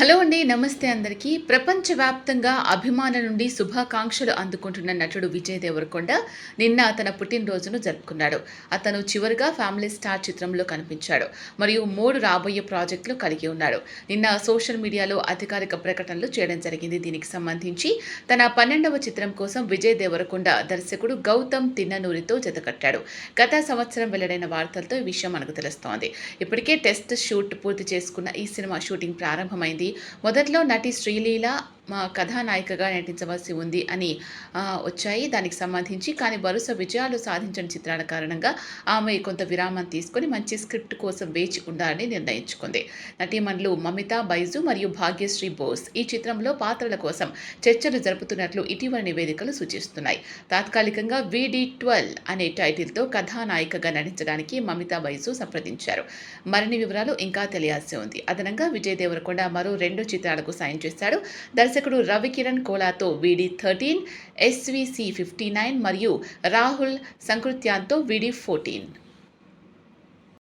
Hello అండి నమస్తే అందరికీ. ప్రపంచవ్యాప్తంగా అభిమానుల నుండి శుభాకాంక్షలు అందుకుంటున్న నటుడు విజయ్ దేవరకొండ నిన్న తన పుట్టినరోజును జరుపుకున్నాడు. అతను చివరిగా ఫ్యామిలీ స్టార్ చిత్రంలో కనిపించాడు. మరియు మూడు రాబోయే ప్రాజెక్టులు కలిగి ఉన్నాడు. నిన్న సోషల్ మీడియాలో అధికారిక ప్రకటనలు చేయడం జరిగింది. దీనికి సంబంధించి తన పన్నెండవ చిత్రం కోసం విజయ్ దేవరకొండ దర్శకుడు గౌతమ్ తిన్ననూరితో జతకట్టాడు. గత సంవత్సరం వెల్లడైన వార్తలతో ఈ విషయం మనకు తెలుస్తోంది. ఇప్పటికే టెస్ట్ షూట్ పూర్తి చేసుకున్న ఈ సినిమా షూటింగ్ ప్రారంభమైంది. మొదట్లో నటి శ్రీలీల మా కథానాయికగా నటించవలసి ఉంది అని వచ్చాయి. దానికి సంబంధించి కానీ వరుస విజయాలు సాధించిన చిత్రాల కారణంగా ఆమె కొంత విరామం తీసుకొని మంచి స్క్రిప్ట్ కోసం వేచి ఉండాలని నిర్ణయించుకుంది. నటీమణులు మమిత బైజు మరియు భాగ్యశ్రీ బోస్ ఈ చిత్రంలో పాత్రల కోసం చర్చలు జరుపుతున్నట్లు ఇటీవల నివేదికలు సూచిస్తున్నాయి. తాత్కాలికంగా విడి ట్వెల్వ్ అనే టైటిల్తో కథానాయికగా నటించడానికి మమిత బైజు సంప్రదించారు. మరిన్ని వివరాలు ఇంకా తెలియాల్సి ఉంది. అదనంగా విజయ్ దేవరకొండ మరో రెండు చిత్రాలకు సాయం చేశాడు. దర్శకుడు రవికిరణ్ కోలాతో విడి థర్టీన్ ఎస్విసి ఫిఫ్టీ నైన్ మరియు రాహుల్ సంకృత్యాన్తో విడి ఫోర్టీన్.